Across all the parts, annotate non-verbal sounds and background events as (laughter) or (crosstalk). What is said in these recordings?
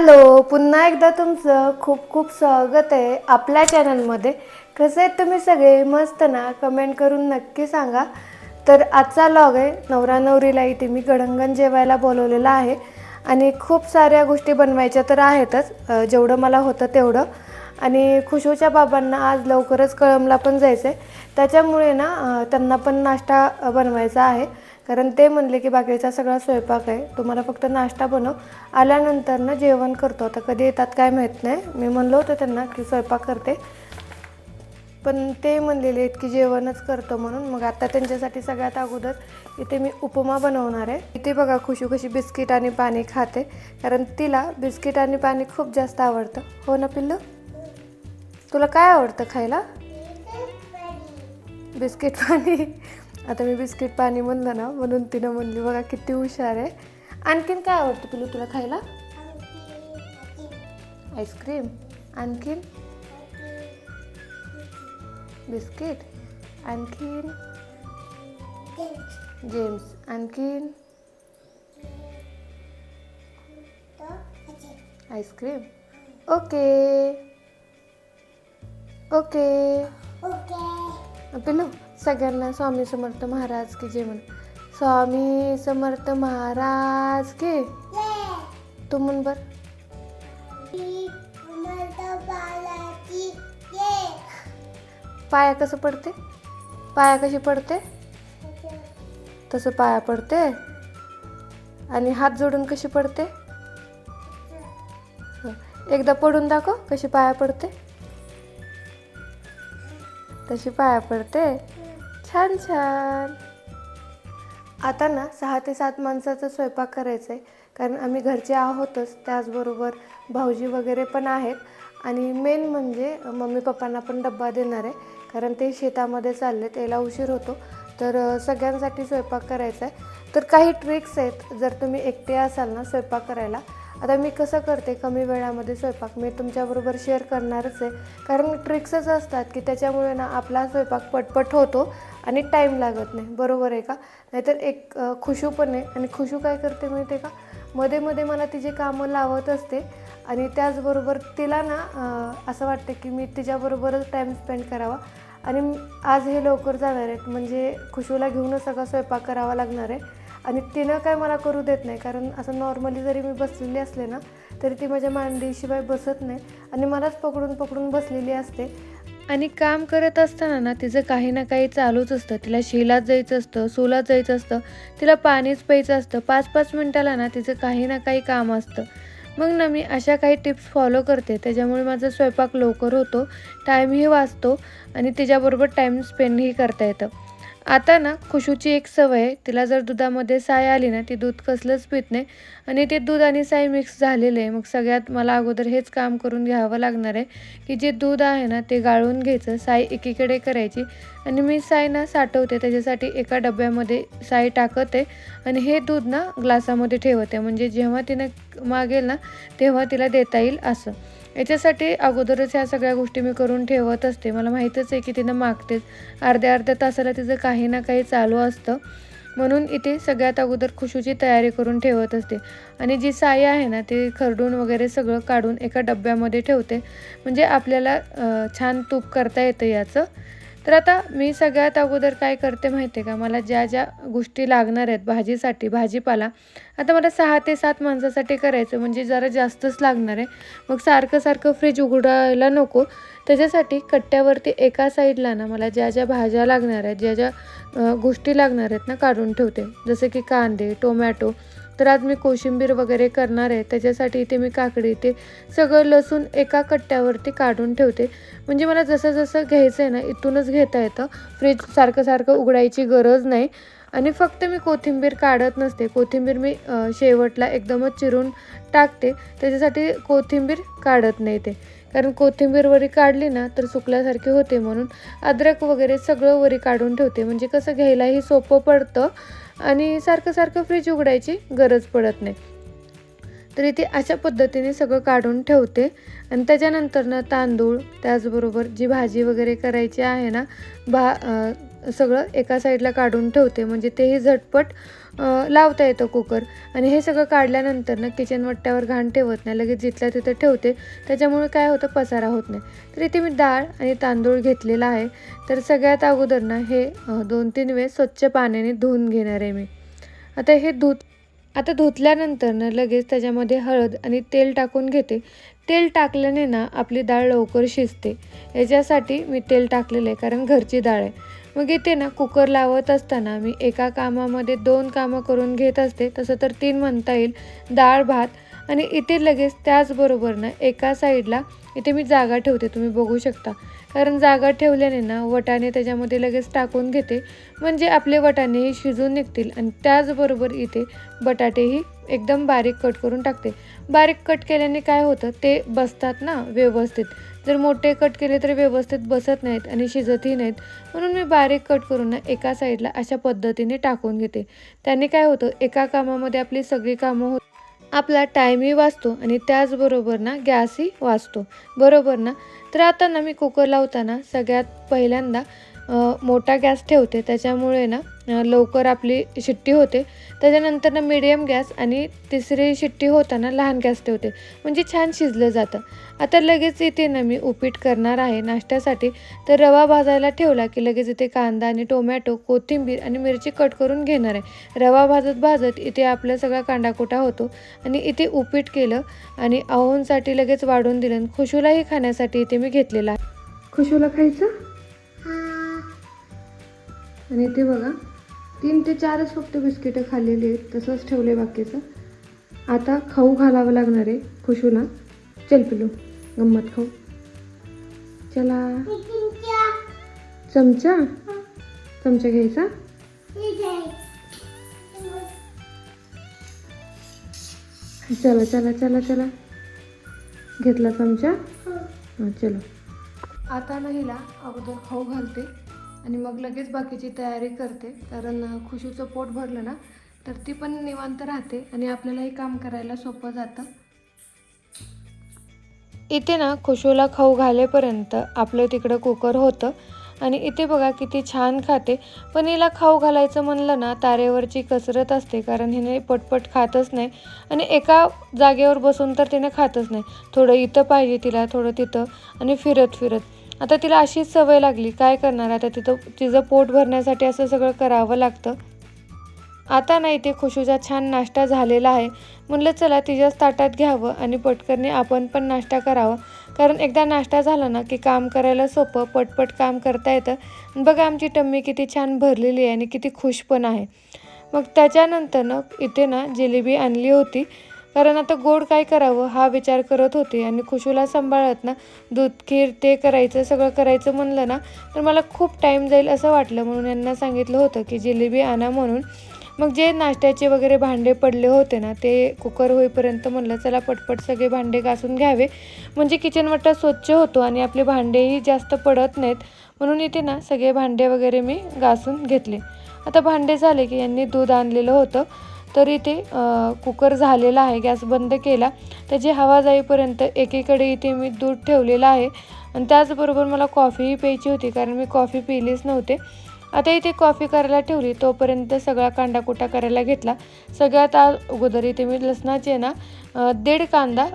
Hello पुन्हा एकदा तुमचं खूप खूप स्वागत आहे आपल्या चॅनलमध्ये. कसे आहेत तुम्ही सगळे? मस्त ना? कमेंट करून नक्की सांगा. तर आजचा लॉग आहे नवरा नवरीला इथे मी गडंगण जेवायला बोलवलेलं आहे. आणि खूप साऱ्या गोष्टी बनवायच्या तर आहेतच जेवढं मला होतं तेवढं. आणि खुशूच्या बाबांना आज लवकरच कळमला पण जायचं आहे त्याच्यामुळे ना त्यांना पण नाश्ता बनवायचा आहे. कारण ते म्हणले की बाकीचा सगळा स्वयंपाक आहे तुम्हाला फक्त नाश्ता बनव. आल्यानंतर ना जेवण करतो. आता कधी येतात काय माहीत नाही. मी म्हणलं होतं त्यांना की स्वयंपाक करते. पण ते म्हणलेले आहेत की जेवणच करतो म्हणून. मग आता त्यांच्यासाठी सगळ्यात अगोदर इथे मी उपमा बनवणार आहे. इथे बघा खुशी कशी बिस्किट आणि पाणी खाते. कारण तिला बिस्किट आणि पाणी खूप जास्त आवडतं. हो ना पिल्लू? तुला काय आवडतं खायला? बिस्किट पाणी. आता मी बिस्किट पाणी म्हणलं ना म्हणून तिनं म्हणली बघा किती हुशार आहे. आणखीन काय आवडतं पिलू तुला खायला? आईस्क्रीम. आणखीन? बिस्किट. आणखीन? जेम्स. आणखीन? Ice cream. ओके. ओके. पिलू सगळ्यांना स्वामी समर्थ महाराज की जे म्हण स्वामी समर्थ महाराज की तू म्हण बर. पाया कसं पडते? पाया कशी पडते? तसं पाया पडते. आणि हात जोडून कशी पडते? एकदा पडून दाखव कशी पाया पडते. तशी पाया पडते. छान छान. आता ना सहा ते सात माणसाचा स्वयंपाक करायचा आहे कारण आम्ही घरचे आहोतच त्याचबरोबर भाऊजी वगैरे पण आहेत. आणि मेन म्हणजे मम्मी पप्पांना पण डब्बा देणार आहे. कारण ते शेतामध्ये चालले त्याला उशीर होतो. तर सगळ्यांसाठी स्वयंपाक करायचा आहे तर काही ट्रिक्स आहेत. जर तुम्ही एकटे असाल ना स्वयंपाक करायला आता मी कसं करते कमी वेळामध्ये स्वयंपाक मी तुमच्याबरोबर शेअर करणारच आहे. कारण ट्रिक्सच असतात की त्याच्यामुळे ना आपला स्वयंपाक पटपट होतो आणि टाईम लागत नाही. बरोबर आहे का? नाहीतर एक खुशू पण आहे. आणि खुशू काय करते माहिती आहे का? मध्ये मध्ये मला तिची कामं लावत असते आणि त्याचबरोबर तिला ना असं वाटतं की मी तिच्याबरोबरच टाईम स्पेंड करावा. आणि आज हे लवकर जाणार आहेत. म्हणजे खुशूला घेऊनच सगळा स्वयंपाक करावा लागणार आहे. आणि तिनं काय मला करू देत नाही. कारण असं नॉर्मली जरी मी बसलेली असले ना तरी ती माझ्या मांडीशिवाय बसत नाही. आणि मलाच पकडून पकडून बसलेली असते. आणि काम करत असताना ना तिचं काही ना काही चालूच असतं. तिला शेलात जायचं असतं सोलात जायचं असतं तिला पाणीच प्यायचं असतं. पाच पाच मिनटाला ना तिचं काही ना काही काम असतं. मग ना मी अशा काही टिप्स फॉलो करते. त्याच्यामुळे माझा स्वयंपाक लवकर होतो टाईमही वाचतो आणि तिच्याबरोबर टाईम स्पेंडही करता येतं. आता ना खुशूची एक सवय आहे. तिला जर दुधामध्ये साय आली ना ती दूध कसलंच पित नाही. आणि ते दूध आणि साय मिक्स झालेलं आहे. मग सगळ्यात मला अगोदर हेच काम करून घ्यावं लागणार आहे की जे दूध आहे ना ते गाळून घ्यायचं साय एकीकडे करायची. आणि मी साय ना साठवते. त्याच्यासाठी एका डब्यामध्ये साय टाकते. आणि हे दूध ना ग्लासामध्ये ठेवते. म्हणजे जेव्हा तिनं मागेल ना तेव्हा तिला देता येईल असं. याच्यासाठी अगोदरच ह्या सगळ्या गोष्टी मी करून ठेवत असते. मला माहीतच आहे की तिनं मागतेच. अर्ध्या अर्ध्या तासाला तिचं काही ना काही चालू असतं. म्हणून इथे सगळ्यात अगोदर खुशूची तयारी करून ठेवत असते. आणि जी साई आहे ना ती खरडून वगैरे सगळं काढून एका डब्यामध्ये ठेवते. म्हणजे आपल्याला छान तूप करता येतं याचं. तर आता मी सगळ्यात अगोदर काय करते माहिती आहे का? मला ज्या ज्या गोष्टी लागणार आहेत भाजीसाठी भाजीपाला आता मला सहा ते सात माणसासाठी करायचं म्हणजे जरा जास्तच लागणार आहे. मग सारखं सारखं फ्रीज उघडायला नको. त्याच्यासाठी कट्ट्यावरती एका साईडला ना मला ज्या ज्या भाज्या लागणार आहेत ज्या ज्या गोष्टी लागणार आहेत ना काढून ठेवते. जसे की कांदे टोमॅटो तर आज मी कोशिंबीर वगैरे करणार आहे. त्याच्यासाठी इथे मी काकडी ते सगळं लसूण एका कट्ट्यावरती काढून ठेवते. म्हणजे मला जसं जसं घ्यायचं आहे ना इथूनच घेता येतं. फ्रीज सारखं सारखं उघडायची गरज नाही. आणि फक्त मी कोथिंबीर काढत नसते. कोथिंबीर मी शेवटला एकदमच चिरून टाकते. त्याच्यासाठी कोथिंबीर काढत नाही ते. कारण कोथिंबीर वरी काढली ना तर सुकल्यासारखी होते म्हणून. अद्रक वगैरे सगळं वरी काढून ठेवते. म्हणजे कसं घ्यायलाही सोपं पडतं. आणि सारखं सारखं फ्रीज उघडायची गरज पडत नाही. तर इथे अशा पद्धतीने सगळं काढून ठेवते. आणि त्याच्यानंतर ना तांदूळ त्याचबरोबर जी भाजी वगैरे करायची आहे ना भा सगळं एका साईडला काढून ठेवते. म्हणजे तेही झटपट लावता येतं कुकर. आणि हे सगळं काढल्यानंतर ना किचन वट्ट्यावर घाण ठेवत नाही. लगेच जिथल्या तिथं ठेवते. त्याच्यामुळे काय होतं? पसारा होत नाही. तर इथे मी डाळ आणि तांदूळ घेतलेला आहे. तर सगळ्यात अगोदर ना हे दोन तीन वेळ स्वच्छ पाण्याने धुवून घेणार आहे मी. आता हे धुत आता धुतल्यानंतर ना लगेच त्याच्यामध्ये हळद आणि तेल टाकून घेते. तेल टाकल्याने ना आपली डाळ लवकर शिजते. याच्यासाठी मी तेल टाकलेलं आहे. कारण घरची डाळ आहे. मग इथे ना कुकर लावत असताना मी एका कामामध्ये दोन कामं करून घेत असते तसं तर तीन म्हणता येईल डाळ भात आणि इथे लगेच त्याचबरोबर ना एका साईडला इथे मी जागा ठेवते तुम्ही बघू शकता. कारण जागा ठेवल्याने ना वटाणे त्याच्यामध्ये लगेच टाकून घेते. म्हणजे आपले वटाणेही शिजून निघतील आणि त्याचबरोबर इथे बटाटेही एकदम बारीक कट करून टाकते. बारीक कट केल्याने काय होतं ते बसतात ना व्यवस्थित. जर मोठे कट केले तर व्यवस्थित बसत नाहीत आणि शिजतही नाहीत. म्हणून मी बारीक कट करून ना एका साईडला अशा पद्धतीने टाकून घेते. त्याने काय होतं एका कामामध्ये आपली सगळी कामं होत आपला टाईमही वाचतो आणि त्याचबरोबर ना गॅसही वाचतो. बरोबर ना? तर आता ना मी कुकर लावताना सगळ्यात पहिल्यांदा मोठा गॅस ठेवते. त्याच्यामुळे ना लवकर आपली शिट्टी होते. त्याच्यानंतर ना मिडियम गॅस आणि तिसरी शिट्टी होताना लहान गॅस ठेवते. म्हणजे छान शिजलं जातं. आता लगेच इथे ना मी उपीट करणार आहे नाश्त्यासाठी. तर रवा भाजायला ठेवला की लगेच इथे कांदा आणि टोमॅटो कोथिंबीर आणि मिरची कट करून घेणार आहे. रवा भाजत भाजत इथे आपला सगळा कांडाकोटा होतो आणि इथे उपीट केलं आणि अहोंसाठी लगेच वाढून दिलं. आणि खुशूलाही खाण्यासाठी इथे मी घेतलेला आहे. खुशूला खायचं? आणि इथे बघा तीन ते चारच फक्त बिस्किटं खाल्लेली आहेत तसंच ठेवले बाकीचं. आता खाऊ घालावं लागणार आहे खुशूला. चल पिलू गंमत खाऊ. चला. चमचा? चमचा घ्यायचा? चला चला चला चला. घेतला चमचा? हां चलो. आता ना हिला अगोदर खाऊ घालते. आणि मग लगेच बाकीची तयारी करते. कारण खुशीचं पोट भरलं ना तर ती पण निवांत राहते आणि आपल्यालाही काम करायला सोपं जातं. इथे ना खुशूला खाऊ घालेपर्यंत आपलं तिकडं कुकर होतं. आणि इथे बघा किती छान खाते. पण हिला खाऊ घालायचं म्हणलं ना तारेवरची कसरत असते. कारण हिने पटपट खातच नाही. आणि एका जागेवर बसून तर तिने खातच नाही. थोडं इथं पाहिजे तिला थोडं तिथं. आणि फिरत फिरत. आता तिला अशीच सवय लागली. काय करणार? आता तिथं तिचं पोट भरण्यासाठी असं सगळं करावं लागतं. आता नाही ते खुशूचा छान नाश्ता झालेला आहे. म्हणलं चला तिच्याच ताटात घ्यावं आणि पटकरने आपण पण नाश्ता करावा. कारण एकदा नाश्ता झाला ना की काम करायला सोपं पटपट काम करता येतं. बघा आमची टम्मी किती छान भरलेली आहे आणि किती खुश पण आहे. मग त्याच्यानंतर ना इथे ना जिलेबी आणली होती. कारण आता गोड काय करावं? हा विचार करत होते आणि खुशूला सांभाळत ना दूध खीर ते करायचं सगळं करायचं म्हणलं ना तर मला खूप टाईम जाईल असं वाटलं. म्हणून यांना सांगितलं होतं की जिलेबी आणा म्हणून. मग जे नाश्त्याचे वगैरे भांडे पडले होते ना ते कुकर होईपर्यंत म्हणलं चला पटपट सगळे भांडे घासून घ्यावे. म्हणजे किचन वट्टा स्वच्छ होतो आणि आपले भांडेही जास्त पडत नाहीत. म्हणून इथे ना सगळे भांडे वगैरे मी घासून घेतले. आता भांडे झाले की यांनी दूध आणलेलं होतं. तर इथे कुकर झालेला आहे गॅस बंद केला. त्याची हवा जाईपर्यंत एकीकडे इथे मी दूध ठेवलेलं आहे. आणि त्याचबरोबर मला कॉफीही प्यायची होती कारण मी कॉफी पिलीच नव्हते. आता इथे कॉफी करायला ठेवली तोपर्यंत सगळा कांदाकुटा करायला घेतला. सगळ्यात अगोदर इथे मी लसणाचे ना दीड कांदा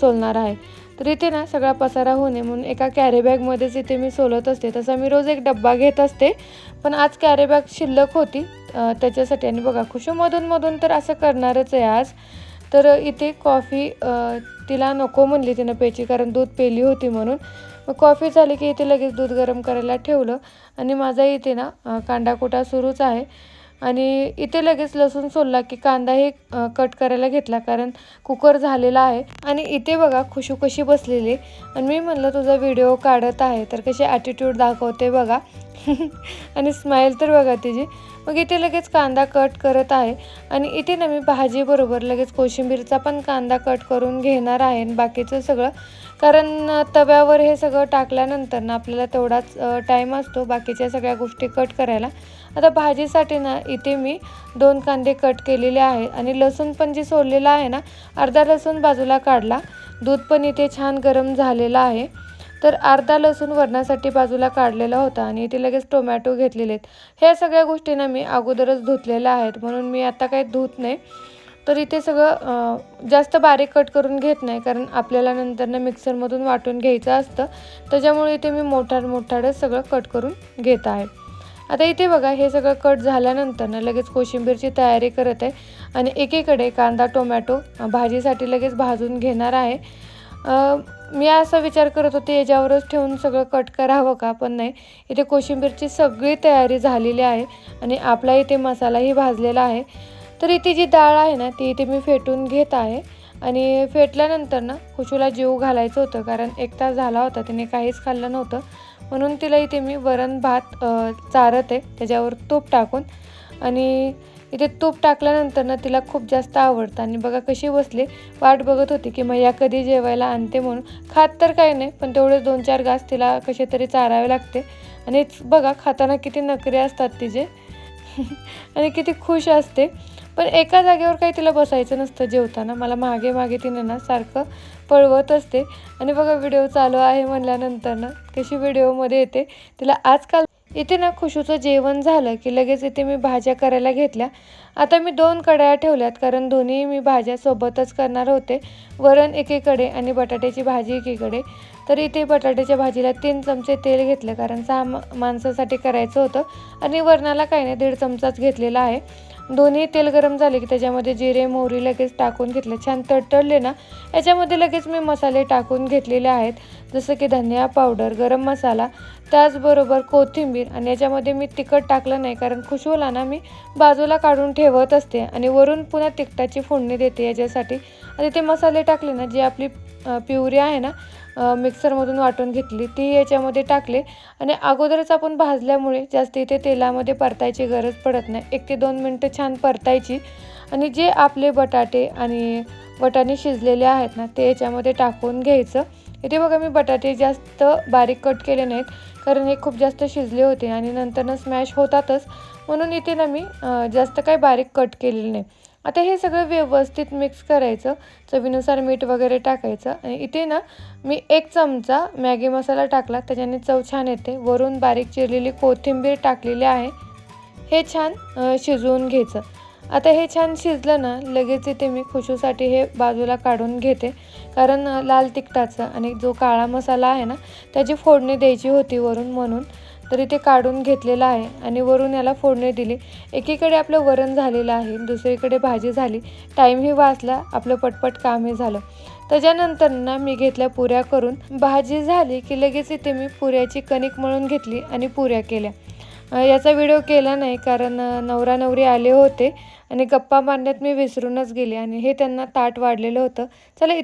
सोलणार आहे. तर इथे ना सगळा पसारा होऊ नये म्हणून एका कॅरीबॅगमध्येच इथे मी सोलत असते. तसा मी रोज एक डब्बा घेत असते. पण आज कॅरीबॅग शिल्लक होती. त्याच्यासाठी. आणि बघा खुशूमधून मधून तर असं करणारच आहे आज. तर इथे कॉफी तिला नको म्हणली तिनं प्यायची कारण दूध पेली होती म्हणून. मग कॉफी झाली की इथे लगेच दूध गरम करायला ठेवलं. आणि माझा इथे ना अ, सुरूच आहे. आणि इथे लगेच लसूण सोलला की कांदा हे कट करायला घेतला कारण कुकर झालेला आहे. आणि इथे बघा खुशू कशी बसलेली. आणि मी म्हणलं तुझा व्हिडिओ काढत आहे तर कशी ॲटिट्यूड दाखवते बघा. (laughs) आणि स्माईल तर बघा तिची. मग इथे लगेच कांदा कट करत आहे. आणि इथे ना मी भाजीबरोबर लगेच कोशिंबीरचा पण कांदा कट करून घेणार आहे आणि बाकीचं सगळं. कारण तव्यावर हे सगळं टाकल्यानंतर ना आपल्याला तेवढाच टाईम असतो बाकीच्या सगळ्या गोष्टी कट करायला. आता भाजीसाठी ना इथे मी दोन कांदे कट केलेले आहे आणि लसूण पण जे सोललेलं आहे ना अर्धा लसूण बाजूला काढला. दूध पण इथे छान गरम झालेलं आहे. तर अर्धा लसूण वरणासाठी बाजूला काढलेला होता आणि इथे लगेच टोमॅटो घेतलेले आहेत. ह्या सगळ्या गोष्टींना मी अगोदरच धुतलेल्या आहेत. म्हणून मी आता काही धुत नाही. तर इथे सगळं जास्त बारीक कट करून घेत नाही कारण आपल्याला नंतरनं मिक्सरमधून वाटून घ्यायचं असतं. त्याच्यामुळे इथे मी मोठाड मोठाडच सगळं कट करून घेत आहे. आता इथे बघा हे सगळं कट झाल्यानंतर ना लगेच कोशिंबीरची तयारी करत आहे आणि एकीकडे कांदा टोमॅटो भाजीसाठी लगेच भाजून घेणार आहे. मी असा विचार करत होते याच्यावरच ठेवून सगळं कट करावं का? पण नाही. इथे कोशिंबीरची सगळी तयारी झालेली आहे आणि आपला इथे मसालाही भाजलेला आहे. तर इथे जी डाळ आहे ना ती इथे मी फेटून घेत आहे. आणि फेटल्यानंतर ना खुशूला जीव घालायचं होतं कारण एक तास झाला होता तिने काहीच खाल्लं नव्हतं. म्हणून तिला इथे मी वरण भात चारत आहे त्याच्यावर तूप टाकून. आणि इथे तूप टाकल्यानंतर ना तिला खूप जास्त आवडतं. आणि बघा कशी बसले. वाट बघत होती की मैया कधी जेवायला आणते म्हणून. खात तर काही नाही पण तेवढे दोन चार घास तिला कसे तरी चारावे लागते. आणि बघा खाताना किती नखरे असतात तिचे. (laughs) आणि किती खुश असते. पण एका जागेवर काही तिला बसायचं नसतं जेवताना. मला मागे मागे तिने ना सारखं पळवत असते. आणि बघा व्हिडिओ चालू आहे म्हणल्यानंतर ना कशी व्हिडिओमध्ये येते. तिला आजकाल इथे ना खुशूचं जेवण झालं की लगेच इथे मी भाज्या करायला घेतल्या. आता मी दोन कड्या ठेवल्यात कारण दोन्ही मी भाज्या सोबतच करणार होते. वरण एकीकडे आणि बटाट्याची भाजी एकीकडे. तर इथे बटाट्याच्या भाजीला तीन चमचे तेल घेतलं कारण सहा मा- माणसासाठी करायचं होतं. आणि वरणाला काही नाही दीड चमचाच घेतलेला आहे. दोन्ही तेल गरम झाले की त्याच्यामध्ये जिरे मोहरी लगेच टाकून घेतले. छान तडतडले ना? याच्यामध्ये लगेच मी मसाले टाकून घेतलेले आहेत. जसं की धनिया पावडर गरम मसाला त्याचबरोबर कोथिंबीर आणि याच्यामध्ये मी तिखट टाकलं नाही कारण खुशवला ना मी बाजूला काढून ठेवत असते आणि वरून पुन्हा तिखटाची फोडणी देते याच्यासाठी. आणि ते मसाले टाकले ना जी आपली प्युरी आहे ना मिक्सरमधून वाटून घेतली. ती याच्यामध्ये टाकले आणि अगोदरच आपण भाजल्यामुळे जास्त इथे तेलामध्ये परतायची गरज पडत नाही. एक ते दोन मिनटं छान परतायची आणि जे आपले बटाटे आणि वटाणे शिजलेले आहेत ना ते याच्यामध्ये टाकून घ्यायचं. इथे बघा मी बटाटे जास्त बारीक कट केले नाहीत कारण हे खूप जास्त शिजले होते आणि नंतरनं स्मॅश होतातच. म्हणून इथे ना मी जास्त काही बारीक कट केलेलं नाही. आता हे सगळं व्यवस्थित मिक्स करायचं. चवीनुसार मीठ वगैरे टाकायचं. आणि इथे ना मी एक चमचा मॅगी मसाला टाकला. त्याच्याने चव छान येते. वरून बारीक चिरलेली कोथिंबीर टाकलेली आहे. हे छान शिजवून घ्यायचं. आता हे छान शिजलं ना लगेच इथे मी खुशूसाठी हे बाजूला काढून घेते. कारण लाल तिखटाचं आणि जो काळा मसाला आहे ना त्याची फोडणी द्यायची होती वरून म्हणून. तर इथे काढून घेतलेला आहे आणि वरून याला फोडणी दिली. एकीकडे आपलं वरण झालेलं आहे दुसरीकडे भाजी झाली. टाईमही वाचला आपलं पटपट कामही झालं. त्याच्यानंतर ना मी घेतल्या पुऱ्या करून भाजी झाली की लगेच इथे मी पुऱ्याची कणिक मळून घेतली आणि पुऱ्या केल्या. याचा व्हिडिओ केला नाही कारण नवरा नवरी आले होते आणि गप्पा मारण्यात मी विसरूनच गेले आणि हे त्यांना ताट वाढलेलं होतं. चला इथे